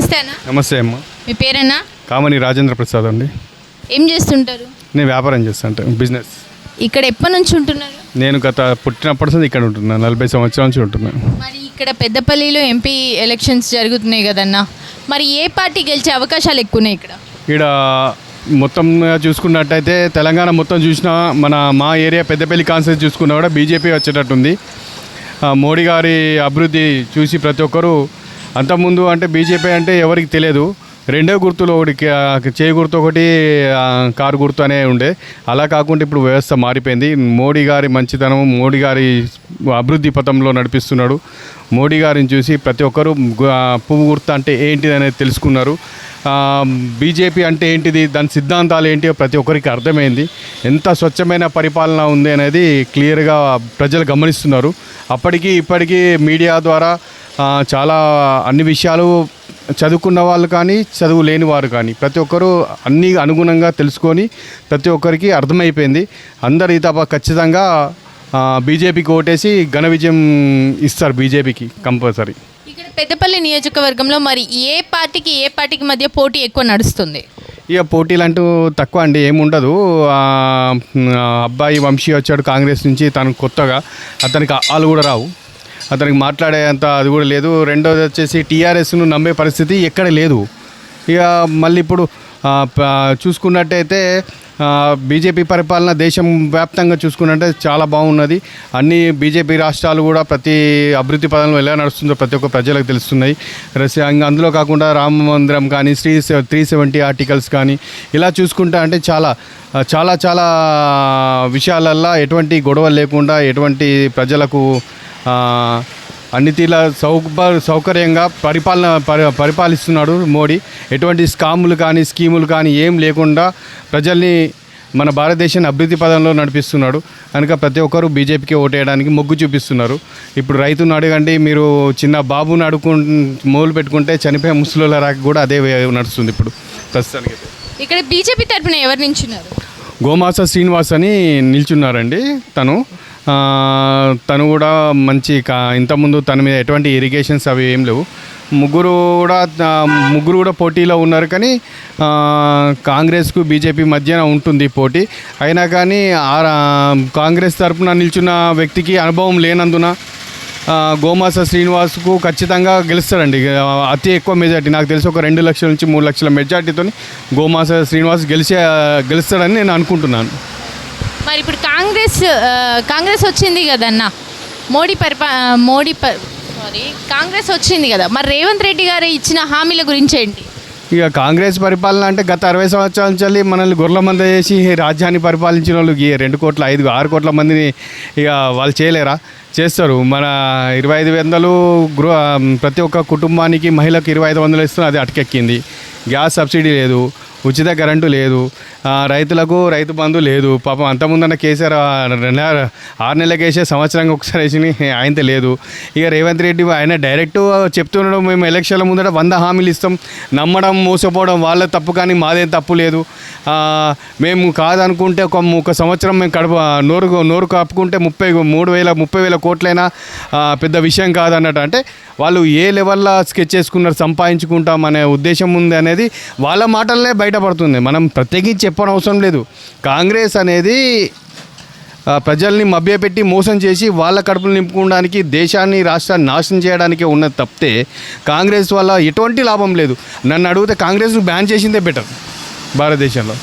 నమస్తే అన్న. నమస్తే అమ్మ. మీ పేరన్నా? కామని రాజేంద్ర ప్రసాద్ అండి. ఏం చేస్తుంటారు? నేను వ్యాపారం చేస్తాను బిజినెస్. ఇక్కడ ఎప్పటి నుంచి ఉంటున్నారు? నేను గత పుట్టినప్పటి నుంచి ఇక్కడ ఉంటున్నాను నలభై సంవత్సరాల నుంచి ఉంటున్నాను మరి ఇక్కడ పెద్దపల్లిలో ఎంపీ ఎలక్షన్స్ జరుగుతున్నాయి కదన్నా. మరి ఏ పార్టీ గెలిచే అవకాశాలు ఎక్కువ ఉన్నాయి ఇక్కడ? ఇక్కడ మొత్తం చూసుకున్నట్టయితే తెలంగాణ మొత్తం చూసినా మన మా ఏరియా పెద్దపల్లి కాన్సెన్స్ చూసుకున్నా కూడా బీజేపీ వచ్చేటట్టుంది. మోడీ గారి అభివృద్ధి చూసి ప్రతి ఒక్కరూ అంతకుముందు అంటే బీజేపీ అంటే ఎవరికి తెలియదు. రెండో గుర్తులు ఒకటి చేయి గుర్తు ఒకటి కారు గుర్తు అనే ఉండే. అలా కాకుండా ఇప్పుడు వ్యవస్థ మారిపోయింది. మోడీ గారి మంచితనం మోడీ గారి అభివృద్ధి పథంలో నడిపిస్తున్నాడు. మోడీ గారిని చూసి ప్రతి ఒక్కరూ పువ్వు గుర్తు అంటే ఏంటిది అనేది తెలుసుకున్నారు. బీజేపీ అంటే ఏంటిది దాని సిద్ధాంతాలు ఏంటి ప్రతి ఒక్కరికి అర్థమైంది. ఎంత స్వచ్ఛమైన పరిపాలన ఉంది అనేది క్లియర్గా ప్రజలు గమనిస్తున్నారు. అప్పటికి ఇప్పటికీ మీడియా ద్వారా చాలా అన్ని విషయాలు చదువుకున్న వాళ్ళు కానీ చదువు లేని వారు కానీ ప్రతి ఒక్కరూ అన్ని అనుగుణంగా తెలుసుకొని ప్రతి ఒక్కరికి అర్థమైపోయింది. అందరు తప్ప ఖచ్చితంగా బీజేపీకి ఓటేసి ఘన విజయం ఇస్తారు బీజేపీకి కంపల్సరీ. ఇక్కడ పెద్దపల్లి నియోజకవర్గంలో మరి ఏ పార్టీకి ఏ పార్టీకి మధ్య పోటీ ఎక్కువ నడుస్తుంది? ఇక పోటీలు అంటూ తక్కువ అండి ఏముండదు అబ్బాయి వంశీ వచ్చాడు కాంగ్రెస్ నుంచి తను కొత్తగా అతనికి వాళ్ళు కూడా రావు. అతనికి మాట్లాడేంత అది కూడా లేదు. రెండోది వచ్చేసి టీఆర్ఎస్ను నమ్మే పరిస్థితి ఎక్కడ లేదు. ఇక మళ్ళీ ఇప్పుడు చూసుకున్నట్టయితే బీజేపీ పరిపాలన దేశం వ్యాప్తంగా చూసుకున్నట్టే చాలా బాగున్నది. అన్ని బీజేపీ రాష్ట్రాలు కూడా ప్రతి అభివృద్ధి పదంలో ఎలా నడుస్తుందో ప్రతి ఒక్క ప్రజలకు తెలుస్తున్నాయి. ఇంకా అందులో కాకుండా రామ మందిరం కానీ శ్రీ త్రీ సెవెంటీ ఆర్టికల్స్ కానీ ఇలా చూసుకుంటా అంటే చాలా చాలా చాలా విషయాలల్లో ఎటువంటి గొడవ లేకుండా ఎటువంటి ప్రజలకు అన్ని తీర్ల సౌక సౌకర్యంగా పరిపాలన పరి పరిపాలిస్తున్నాడు మోడీ. ఎటువంటి స్కాములు కానీ స్కీములు కానీ ఏం లేకుండా ప్రజల్ని మన భారతదేశాన్ని అభివృద్ధి పదంలో నడిపిస్తున్నాడు. కనుక ప్రతి ఒక్కరూ బీజేపీకి ఓటేయడానికి మొగ్గు చూపిస్తున్నారు. ఇప్పుడు రైతును అడగండి మీరు చిన్న బాబుని అడుగు మొదలు పెట్టుకుంటే చనిపోయే ముసలిల రాక కూడా అదే నడుస్తుంది ఇప్పుడు ప్రస్తుతానికి ఇక్కడ బీజేపీ తరఫున ఎవరు నించున్నారు గోమాస శ్రీనివాస్ అని నిల్చున్నారండి తను. తను కూడా మంచి కా ఇంతకుముందు తన మీద ఎటువంటి ఇరిగేషన్స్ అవి ఏం లేవు. ముగ్గురు కూడా ముగ్గురు కూడా పోటీలో ఉన్నారు కానీ కాంగ్రెస్కు బీజేపీ మధ్యన ఉంటుంది పోటీ. అయినా కానీ ఆ కాంగ్రెస్ తరఫున నిల్చున్న వ్యక్తికి అనుభవం లేనందున గోమాస శ్రీనివాస్కు ఖచ్చితంగా గెలుస్తాడండి. అతి ఎక్కువ మెజార్టీ నాకు తెలిసి ఒక రెండు లక్షల నుంచి మూడు లక్షల మెజార్టీతో గోమాస శ్రీనివాస్ గెలిచే గెలుస్తాడని నేను అనుకుంటున్నాను. మరి ఇప్పుడు కాంగ్రెస్ కాంగ్రెస్ వచ్చింది కదన్న? మోడీ పరిపా మోడీ సారీ కాంగ్రెస్ వచ్చింది కదా. మరి రేవంత్ రెడ్డి గారు ఇచ్చిన హామీల గురించి ఏంటి? ఇక కాంగ్రెస్ పరిపాలన అంటే గత అరవై సంవత్సరాల నుంచి మనల్ని గొర్రెల మంద చేసి రాజ్యాన్ని పరిపాలించిన వాళ్ళు ఈ రెండు కోట్ల ఐదు ఆరు కోట్ల మందిని ఇక వాళ్ళు చేయలేరా? చేస్తారు. మన ఇరవై ఐదు వందలు గృహ ప్రతి ఒక్క కుటుంబానికి మహిళకు ఇరవై ఐదు వందలు ఇస్తున్నారు అది అటకెక్కింది. గ్యాస్ సబ్సిడీ లేదు ఉచిత కరెంటు లేదు రైతులకు రైతు బంధు లేదు. పాపం అంతకుముందన్న కేసీఆర్ ఆ, ఆరు నెలలకు వేసే సంవత్సరానికి ఒకసారి వేసి ఆయనతో లేదు. ఇక రేవంత్ రెడ్డి ఆయన డైరెక్ట్ చెప్తుండడం మేము ఎలక్షన్ల ముందర వంద హామీలు ఇస్తాం. నమ్మడం మోసపోవడం వాళ్ళ తప్పు కానీ మాదేం తప్పు లేదు. మేము కాదనుకుంటే ఒక ఒక సంవత్సరం మేము కడుపు నోరు నోరు కప్పుకుంటే ముప్పై మూడు వేల ముప్పై వేల కోట్లైనా పెద్ద విషయం కాదన్నట్టు అంటే వాళ్ళు ఏ లెవెల్లో స్కెచ్ చేసుకున్నారు సంపాదించుకుంటాం అనే ఉద్దేశం ఉంది అనేది వాళ్ళ మాటలనే బయటపడుతుంది. మనం ప్రత్యేకించి చెప్పనవసరం లేదు. కాంగ్రెస్ అనేది ప్రజల్ని మభ్యపెట్టి మోసం చేసి వాళ్ళ కడుపులు నింపుకోవడానికి దేశాన్ని రాష్ట్రాన్ని నాశనం చేయడానికే ఉన్నది తప్పితే కాంగ్రెస్ వల్ల ఎటువంటి లాభం లేదు. నన్ను అడిగితే కాంగ్రెస్ను బ్యాన్ చేసిందే బెటర్ భారతదేశంలో.